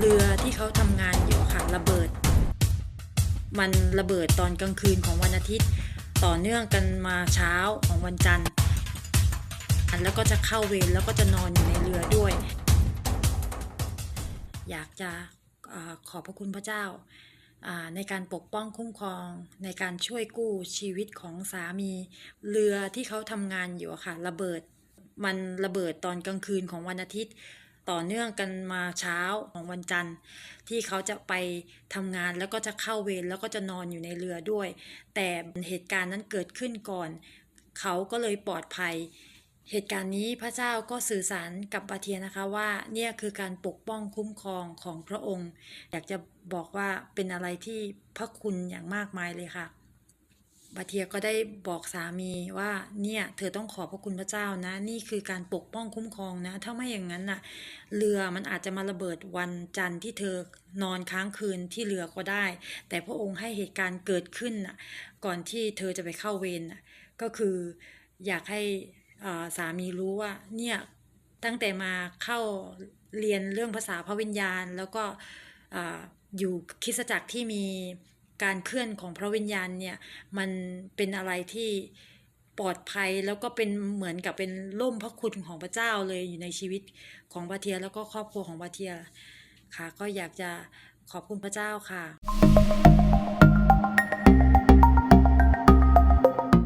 เรือที่เขาทำงานอยู่ค่ะระเบิด มันระเบิดตอนกลางคืนของวันอาทิตย์ ต่อเนื่องกันมาเช้าของวันจันทร์อันแล้วก็จะเข้าเวรแล้วก็จะนอนอยู่ในเรือด้วย อยากจะขอบพระคุณพระเจ้า ในการปกป้องคุ้มครอง ในการช่วยกู้ชีวิตของสามีเรือที่เขาทำงานอยู่ค่ะระเบิด มันระเบิดตอนกลางคืนของวันอาทิตย์ ต่อเนื่องกันมาเช้าของวันจันทร์ ที่เขาจะไปทำงานแล้วก็จะเข้าเวรแล้วก็จะนอนอยู่ในเรือด้วย แต่เหตุการณ์นั้นเกิดขึ้นก่อน เขาก็เลยปลอดภัย เหตุการณ์นี้พระเจ้าก็สื่อสารกับบาเทียนะคะว่าเนี่ยคือการปกป้องคุ้มครองของพระองค์ อยากจะบอกว่าเป็นอะไรที่พระคุณอย่างมากมายเลยค่ะ บาเทียก็ได้บอกสามีว่าเนี่ยเธอต้องขอบพระคุณพระเจ้านะ นี่คือการปกป้องคุ้มครองนะ ถ้าไม่อย่างนั้นน่ะ เรือมันอาจจะมาระเบิดวันจันทร์ที่เธอนอนค้างคืนที่เรือก็ได้ แต่พระองค์ให้เหตุการณ์เกิดขึ้นน่ะ ก่อนที่เธอจะไปเข้าเวรน่ะก็คืออยากให้อ่าสามีรู้ว่าเนี่ยตั้งแต่มาเข้าเรียนเรื่องภาษาพระวิญญาณ แล้วก็อ่าอยู่คริสตจักรที่มี การเคลื่อนของพระวิญญาณเนี่ยมันเป็นอะไรที่ปลอดภัยแล้วก็เป็นเหมือนกับเป็นร่มพระคุณของพระเจ้าเลยอยู่ในชีวิตของบาเทียแล้วก็ครอบครัวของบาเทียค่ะ ก็อยากจะขอบคุณพระเจ้าค่ะ